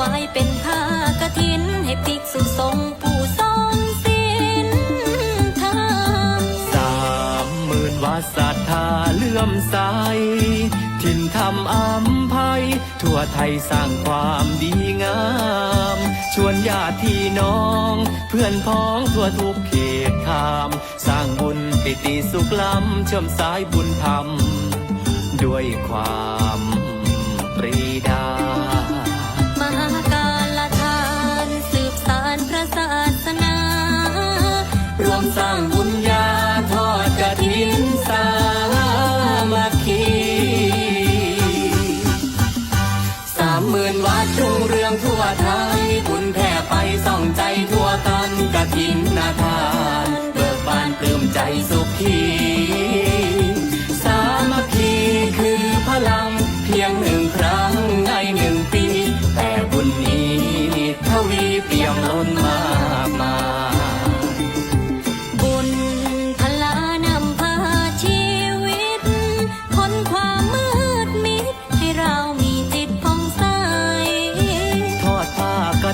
วายเป็นผ้ากระถิน ให้ภิกษุสงผู้ทรงศีลธรรมสามหมื่นวาสศทาเลื่อมใสถิ่นธรรมอัมภัย ทั่วไทยสร้างความดีงาม ชวนญาติพี่น้อง เพื่อนพ้องทั่วทุกเขตทามสร้างบุญปิติสุขล้ำเชื่อมสายบุญธรรม ด้วยความ สร้างบุญญาทอดกระถินสามัคคีสามหมื่นวัดรุ่งเรืองทั่วไทยบุญแผ่ไปส่องใจทั่วกันกระถินนาทานเบิกบานปลื้มใจสุขีสามัคคีคือพลังเพียงหนึ่งครั้งในหนึ่งปี แต่บุญนี้ทวีเปี่ยมล้นมา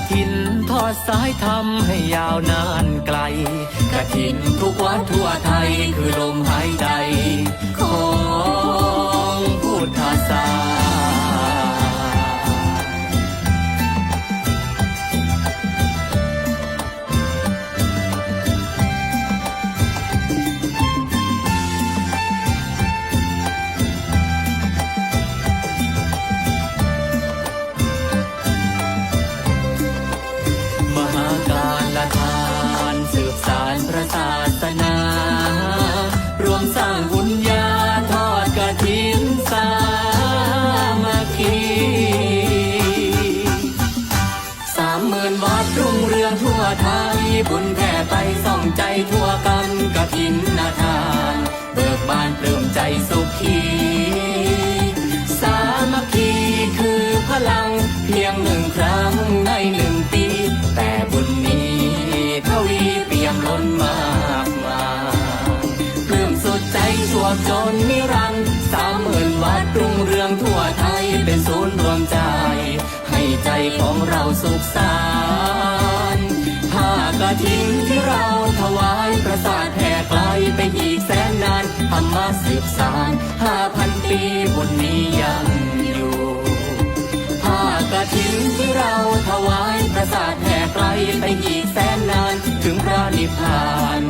ถินทอดสายทำให้ยาวนานไกลกระถินทุกวัดทั่วไทยคือลมหายใจ บุญแผ่ไปส่องใจทั่วกันกระถินนาทาน เบิกบานปลื้มใจสุขีสามัคคีคือพลังเพียงหนึ่งครั้งในหนึ่งปี แต่บุญนี้ทวีเปี่ยมล้นมากมายปลื้มสุดใจชั่วจนนิรันดร์สามหมื่นวัดรุ่งเรืองทั่วไทยเป็นศูนย์รวมใจ ให้ใจของเราสุขสานผ้าก ระถินที่เราถวายประสาทแผ่ไกลไปอีกแสนนานธรรมะสืบสานห้าพันปีบุญนี้ยังอยู่ผ้ากระถินที่เราถวายประสาทแผ่ไกลไปอีกแสนนานถึงพระนิพพาน